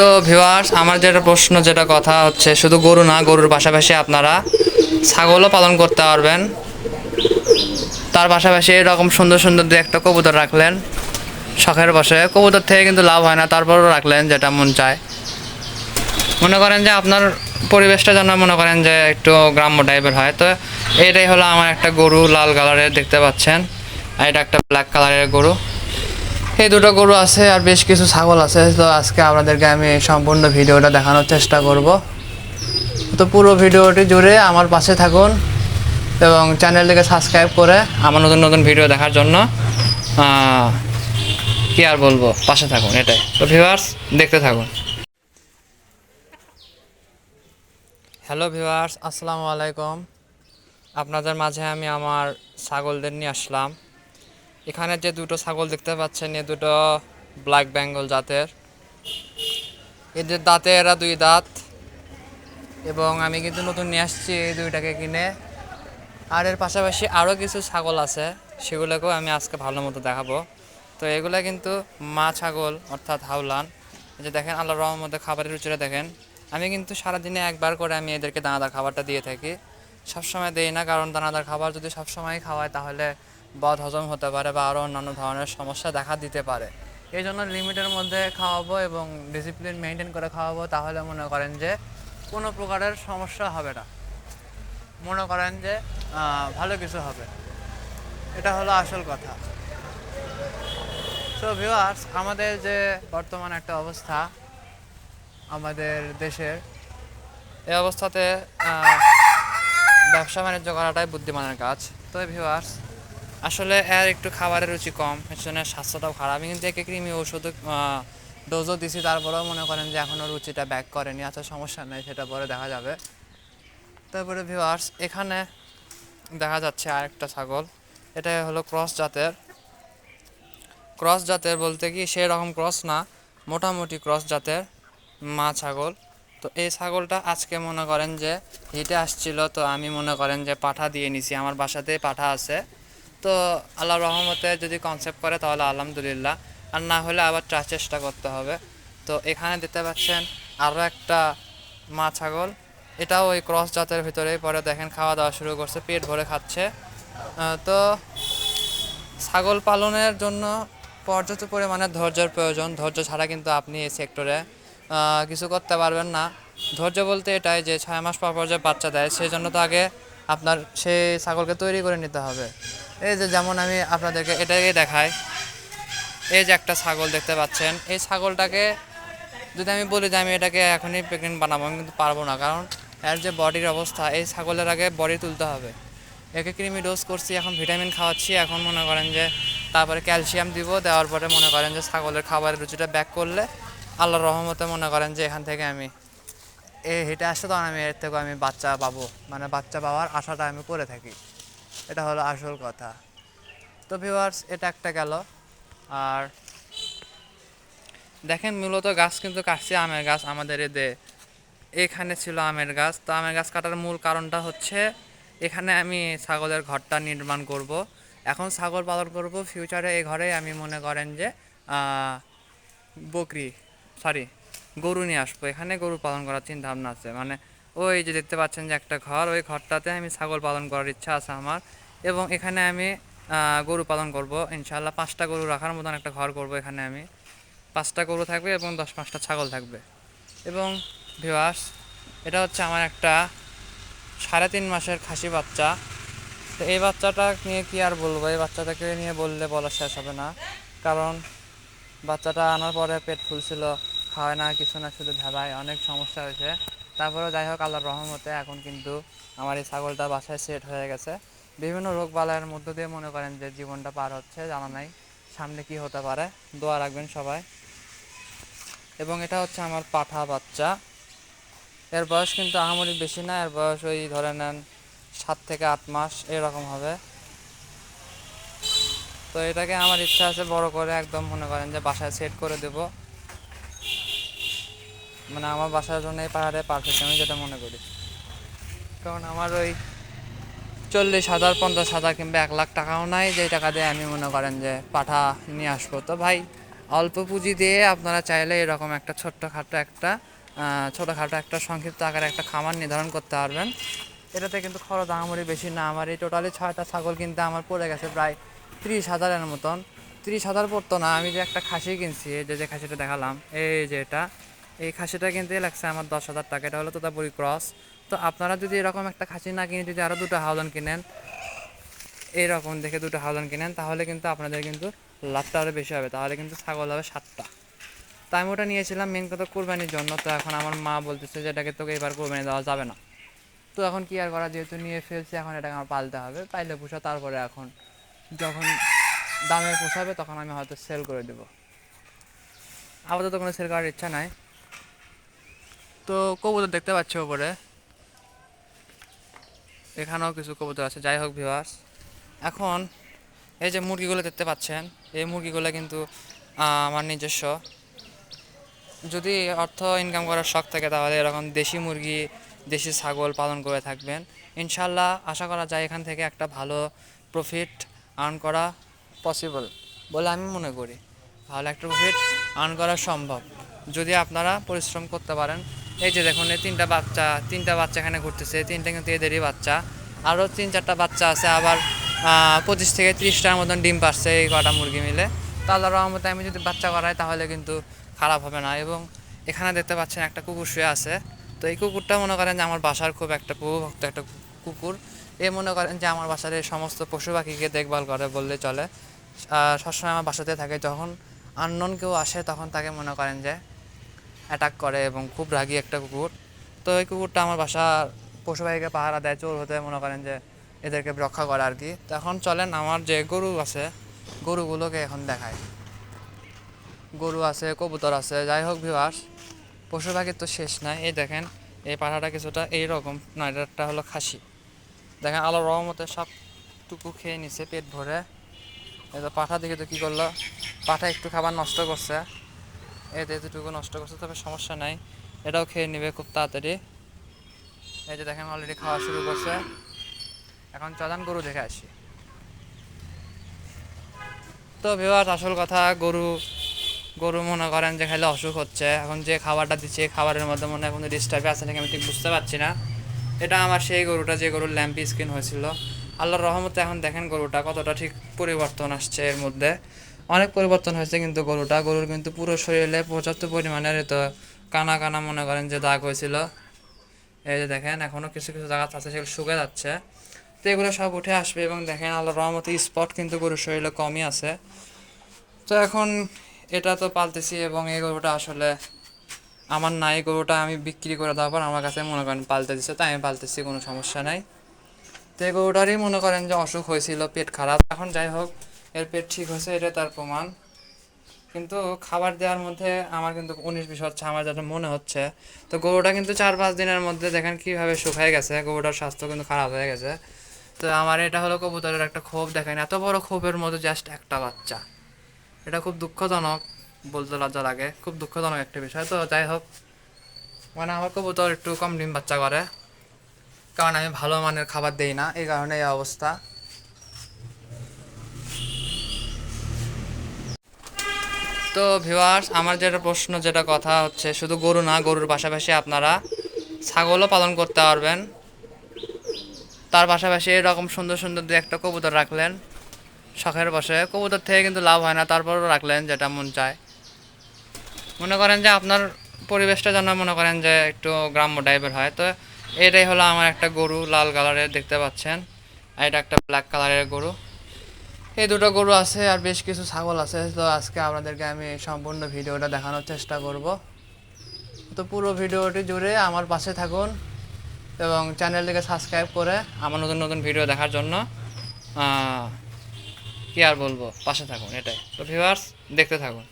তো ভিউয়ার্স আমার যেটা প্রশ্ন, যেটা কথা হচ্ছে, শুধু গরু না, গরুর পাশাপাশি আপনারা ছাগলও পালন করতে পারবেন। তার পাশাপাশি এরকম সুন্দর সুন্দর দু একটা কবুতর রাখলেন। শখের বসে কবুতর থেকে কিন্তু লাভ হয় না, তারপরও রাখলেন যেটা মন চায়। মনে করেন যে আপনার পরিবেশটা যেন মনে করেন যে একটু গ্রাম্য টাইপের হয়। তো এটাই হলো আমার একটা গরু লাল কালারের দেখতে পাচ্ছেন। আর এটা একটা ব্ল্যাক কালারের গরু। এই দুটো গরু আছে আর বেশ কিছু ছাগল আছে, তো আজকে আপনাদেরকে আমি সম্পূর্ণ ভিডিওটা দেখানোর চেষ্টা করব। তো পুরো ভিডিওটি জুড়ে আমার পাশে থাকুন এবং চ্যানেলটিকে সাবস্ক্রাইব করে আমার নতুন নতুন ভিডিও দেখার জন্য কি আর বলব, পাশে থাকুন, এটাই। তো ভিউয়ার্স দেখতে থাকুন। হ্যালো ভিউয়ার্স আসসালামু আলাইকুম। আপনাদের মাঝে আমি আমার ছাগলদের নিয়ে আসলাম। এখানে যে দুটো ছাগল দেখতে পাচ্ছেন, এ দুটো ব্ল্যাক বেঙ্গল জাতের। এদের দাঁতে, এরা দুই দাঁত। এবং আমি কিন্তু নতুন নিয়ে আসছি এই দুইটাকে কিনে। আর এর পাশাপাশি আরও কিছু ছাগল আছে, সেগুলোকেও আমি আজকে ভালো মতো দেখাবো। তো এগুলো কিন্তু মা ছাগল, অর্থাৎ হাওলান। যে দেখেন আল্লাহ রহমতে খাবারের রুচিটা দেখেন। আমি কিন্তু সারাদিনে একবার করে আমি এদেরকে দানাদার খাবারটা দিয়ে থাকি। সবসময় দেই না, কারণ দানাদার খাবার যদি সবসময় খাওয়ায়, তাহলে বদ হজম হতে পারে বা আরও অন্যান্য ধরনের সমস্যা দেখা দিতে পারে। এই জন্য লিমিটের মধ্যে খাওয়াবো এবং ডিসিপ্লিন মেনটেন করে খাওয়াবো। তাহলে মনে করেন যে কোনো প্রকারের সমস্যা হবে না। মনে করেন যে ভালো কিছু হবে। এটা হলো আসল কথা। সো ভিউয়ার্স আমাদের যে বর্তমান একটা অবস্থা, আমাদের দেশের, এই অবস্থাতে ব্যবসা বাণিজ্য করাটাই বুদ্ধিমানের কাজ। তো ভিউয়ার্স আসলে এর একটু খাবারের রুচি কম এর স্বাস্থ্যটাও খারাপ। আমি কিন্তু একে কৃমি ওষুধ ডোজও দিছি, তারপরেও মনে করেন যে এখনও রুচিটা ব্যাক করেনি আচ্ছা সমস্যা নেই, সেটা পরে দেখা যাবে। তারপরে ভিউয়ার্স এখানে দেখা যাচ্ছে আরেকটা ছাগল, এটা হলো ক্রস জাতের। ক্রস জাতের বলতে কি সেই রকম ক্রস না, মোটামুটি ক্রস জাতের মা ছাগল। তো এই ছাগলটা আজকে মনে করেন যে হিটে আসছিল, তো আমি মনে করেন যে পাঠা দিয়ে নিছি, আমার বাসাতেই পাঠা আছে। তো আল্লাহ রহমতে যদি কনসেপ্ট করে, তাহলে আলহামদুলিল্লাহ। আর না হলে আবার ট্রা চেষ্টা করতে হবে। তো এখানে দেখতে পাচ্ছেন আরও একটা মা ছাগল। এটাও ওই ক্রস জাতের ভিতরেই পরে দেখেন, খাওয়া দাওয়া শুরু করছে, পেট ভরে খাচ্ছে। তো ছাগল পালনের জন্য পর্যাপ্ত পরিমাণে ধৈর্যের প্রয়োজন। ধৈর্য ছাড়া কিন্তু আপনি এই সেক্টরে কিছু করতে পারবেন না। ধৈর্য বলতে এটাই যে ছয় মাস পর পর যে বাচ্চা দেয়, সেই জন্য তো আগে আপনার সেই ছাগলকে তৈরি করে নিতে হবে। এই যে যেমন আমি আপনাদেরকে এটাকে দেখাই। এই যে একটা ছাগল দেখতে পাচ্ছেন। এই ছাগলটাকে যদি আমি বলি যে আমি এটাকে এখনই প্রেগনেন্ট বানাবো, আমি কিন্তু পারব না। কারণ এর যে বডির অবস্থা, এই ছাগলের আগে বডি তুলতে হবে। একে কৃমি ডোজ করছি, এখন ভিটামিন খাওয়াচ্ছি। এখন মনে করেন যে তারপরে ক্যালসিয়াম দিব, দেওয়ার পরে মনে করেন যে ছাগলের খাবারের রুচিটা ব্যাক করলে আল্লাহর রহমতে মনে করেন যে এখান থেকে আমি এ হেঁটে আসতে তখন আমি এর থেকে আমি বাচ্চা পাবো। মানে বাচ্চা পাওয়ার আশাটা আমি করে থাকি। এটা হলো আসল কথা। তো ভিউয়ার্স এটা একটা গেল। আর দেখেন মূলত গাছ কিন্তু কাটছে আমের গাছ আমাদের এদে এখানে ছিল আমের গাছ। তো আমের গাছ কাটার মূল কারণটা হচ্ছে এখানে আমি ছাগলের ঘরটা নির্মাণ করব। এখন ছাগল পালন করব ফিউচারে এই ঘরে আমি মনে করেন যে বকরি সরি গরু নিয়ে আসব। এখানে গরু পালন করার চিন্তা ভাবনা আছে। মানে ওই যে দেখতে পাচ্ছেন যে একটা ঘর, ওই ঘরটাতে আমি ছাগল পালন করার ইচ্ছা আছে আমার। এবং এখানে আমি গরু পালন করব ইনশাল্লাহ পাঁচটা গরু রাখার মতন একটা ঘর করব এখানে আমি। পাঁচটা গরু থাকবে এবং দশ পাঁচটা ছাগল থাকবে। এবং ভিওয়াস এটা হচ্ছে আমার একটা সাড়ে তিন মাসের খাসি বাচ্চা। তো এই বাচ্চাটা নিয়ে কি আর বলব? এই বাচ্চাটাকে নিয়ে বললে বলা শেষ হবে না। কারণ বাচ্চাটা আনার পরে পেট ফুলছিল খাওয়ায় না, কিছু না, শুধু ভেবায়, অনেক সমস্যা হয়েছে। তারপরেও যাই হোক আল্লাহর রহমতে এখন কিন্তু আমার এই ছাগলটা বাসায় সেট হয়ে গেছে। বিভিন্ন রোগ বালায়ের মধ্য দিয়ে মনে করেন যে জীবনটা পার হচ্ছে, জানা নাই সামনে কি হতে পারে। দোয়া রাখবেন সবাই। এবং এটা হচ্ছে আমার পাঠা বাচ্চা। এর বয়স কিন্তু আহামরি বেশি না, এর বয়স ওই ধরে নেন সাত থেকে আট মাস, এরকম হবে। তো এটাকে আমার ইচ্ছা আছে বড় করে একদম মনে করেন যে বাসায় সেট করে দেব। মানে আমার বাসার জন্য এই পাহাড়ে পারফেক্ট আমি যেটা মনে করি। কারণ আমার ওই চল্লিশ হাজার, পঞ্চাশ হাজার কিংবা এক লাখ টাকাও নাই, যেই টাকা দিয়ে আমি মনে করেন যে পাঠা নিয়ে আসব। তো ভাই, অল্প পুঁজি দিয়ে আপনারা চাইলে এরকম একটা ছোট্টখাটো একটা ছোটখাটো একটা সংক্ষিপ্ত আকারে একটা খামার নির্ধারণ করতে পারবেন। এটাতে কিন্তু খরচ আমারই বেশি না। আমার এই টোটালি ছয়টা ছাগল কিনতে আমার পড়ে গেছে প্রায় ত্রিশ হাজারের মতন। ত্রিশ হাজার পড়তো না, আমি যে একটা খাসি কিনছি যে যে খাসিটা দেখালাম, এই যে এটা। এই খাসিটা কিনতে লাগছে আমার দশ হাজার টাকা, এটা হলো তোতাপুরি ক্রস। তো আপনারা যদি এরকম একটা খাসি না কিনে যদি আরও দুটো হাওলান কিনেন এইরকম দেখে দুটো হাওলান কিনেন, তাহলে কিন্তু আপনাদের কিন্তু লাভটা আরও বেশি হবে, তাহলে কিন্তু ছাগল হবে সাতটা। তাই আমি ওটা নিয়েছিলাম মেন কথা কোরবানির জন্য, তো এখন আমার মা বলতেছে যে এটাকে তোকে এবার কোরবানি দেওয়া যাবে না। তো এখন কি আর করা, যেহেতু নিয়ে ফেলছি, এখন এটাকে আমার পালতে হবে, পাইলে পোষা, তারপরে এখন যখন দামে পোষাবে, তখন আমি হয়তো সেল করে দেবো। আপাতত কোনো সেল করার ইচ্ছা নাই। তো কবুতর দেখতে পাচ্ছি ওপরে এখানেও কিছু কবুতর আছে, যাই হোক ভিউয়ার্স এখন এই যে মুরগিগুলো দেখতে পাচ্ছেন, এই মুরগিগুলো কিন্তু আমার নিজস্ব। যদি অর্থ ইনকাম করার শখ থাকে, তাহলে এরকম দেশি মুরগি, দেশি ছাগল পালন করে থাকবেন। ইনশাল্লাহ আশা করা যায় এখান থেকে একটা ভালো প্রফিট আর্ন করা পসিবল বলে আমি মনে করি। ভালো একটা প্রফিট আর্ন করা সম্ভব। যদি আপনারা পরিশ্রম করতে পারেন এই যে দেখুন, এই তিনটা বাচ্চা তিনটা বাচ্চা এখানে ঘুরতেছে, তিনটা কিন্তু এদেরই বাচ্চা। আরও তিন চারটা বাচ্চা আছে, আবার পঁচিশ থেকে ত্রিশটার মতন ডিম পারছে এই কটা মুরগি মিলে। তো আল্লাহ রহমতে আমি যদি বাচ্চা করাই তাহলে কিন্তু খারাপ হবে না। এবং এখানে দেখতে পাচ্ছেন একটা কুকুর শুয়ে আছে। তো এই কুকুরটা মনে করেন যে আমার বাসার খুব একটা প্রভুভক্ত একটা কুকুর। এ মনে করেন যে আমার বাসার এই সমস্ত পশু পাখিকে দেখভাল করে বললে চলে। সবসময় আমার বাসাতে থাকে। যখন আননোন কেউ আসে তখন তাকে মনে করেন যে অ্যাটাক করে এবং খুব রাগী একটা কুকুর। তো এই কুকুরটা আমার বাসার পশু পাখিকে পাহারা দেয়, চোর হতে মনে করেন যে এদেরকে রক্ষা করে আর কি। তো এখন চলেন, আমার যে গরু আছে, গরুগুলোকে এখন দেখায় গরু আছে, কবুতর আছে, যাই হোক ভিউয়ার্স পশু পাখির তো শেষ নাই। এই দেখেন, এই পাঠাটা কিছুটা এইরকম না এটা হলো খাসি। দেখেন আলো রহমতে সবটুকু খেয়ে নিছে, পেট ভরে। এই তো পাঠা দেখে তো কী করল? পাঠা একটু খাবার নষ্ট করছে। এই তো এতটুকু নষ্ট করছে, তবে সমস্যা নাই। এটাও খেয়ে নেবে খুব তাড়াতাড়ি। এই যে দেখেন অলরেডি খাওয়া শুরু করছে। এখন চলান গরু দেখে আসি। তো ভিউয়ার্স আসল কথা, গরু গরু মনে করেন যে খাইলে অসুখ হচ্ছে। এখন যে খাবারটা দিচ্ছে খাবারের মধ্যে মনে হয় কোনো ডিস্টার্বে আছে নাকি আমি ঠিক বুঝতে পারছি না। এটা আমার সেই গরুটা, যে গরুর ল্যাম্পি স্কিন হয়েছিল। আল্লাহর রহমতে এখন দেখেন গরুটা কতটা ঠিক পরিবর্তন আসছে এর মধ্যে। অনেক পরিবর্তন হয়েছে কিন্তু গরুটা। গরুর কিন্তু পুরো শরীরে পর্যাপ্ত পরিমাণের তো কানা কানা মনে করেন যে দাগ হয়েছিল। এই যে দেখেন এখনও কিছু কিছু জায়গা আছে সেগুলো শুকে যাচ্ছে। তো এগুলো সব উঠে আসবে এবং দেখেন আল্লাহর রহমতে স্পট কিন্তু গরুর শরীরে কমই আছে। তো এখন এটা তো পালতেছি এবং এই গরুটা আসলে আমার নাই গরুটা আমি বিক্রি করে দেওয়ার পর আমার কাছে মনে করেন পালতে দিচ্ছে তাই আমি পালতেছি, কোনো সমস্যা নাই। তো এই গরুটারই মনে করেন যে অসুখ হয়েছিল, পেট খারাপ। এখন যাই হোক এর পেট ঠিক হয়েছে, এটা তার প্রমাণ। কিন্তু খাবার দেওয়ার মধ্যে আমার কিন্তু উনিশ বিশ হচ্ছে, আমার যেটা মনে হচ্ছে। তো গরুটা কিন্তু চার পাঁচ দিনের মধ্যে দেখেন কীভাবে শুকায় গেছে, গরুটার স্বাস্থ্য কিন্তু খারাপ হয়ে গেছে। তো আমার এটা হলো কবুতরের একটা ক্ষোভ, দেখেন এত বড় ক্ষোভের মধ্যে জাস্ট একটা বাচ্চা। এটা খুব দুঃখজনক, বলতে লজ্জা লাগে, খুব দুঃখজনক একটা বিষয়। তো যাই হোক মানে আমার কবুতর একটু কম ডিম বাচ্চা করে, কারণ আমি ভালো মানের খাবার দেই না, এই কারণে এই অবস্থা। তো ভিউয়ার্স আমার যেটা প্রশ্ন, যেটা কথা হচ্ছে, শুধু গরু না, গরুর পাশাপাশি আপনারা ছাগলও পালন করতে পারবেন। তার পাশাপাশি এরকম সুন্দর সুন্দর দু একটা কবুতর রাখলেন, শখের বসে। কবুতর থেকে কিন্তু লাভ হয় না, তারপরও রাখলেন যেটা মন চায়। মনে করেন যে আপনার পরিবেশটা যেন মনে করেন যে একটু গ্রাম্য টাইপের হয়। তো এটাই হলো আমার একটা গরু, লাল কালারের দেখতে পাচ্ছেন। আর এটা একটা ব্ল্যাক কালারের গরু। এই দুটো গরু আছে আর বেশ কিছু ছাগল আছে, তো আজকে আপনাদেরকে আমি সম্পূর্ণ ভিডিওটা দেখানোর চেষ্টা করব। তো পুরো ভিডিওটি জুড়ে আমার পাশে থাকুন এবং চ্যানেলটিকে সাবস্ক্রাইব করে আমার নতুন নতুন ভিডিও দেখার জন্য কী আর বলব, পাশে থাকুন, এটাই। তো ভিউয়ার্স দেখতে থাকুন।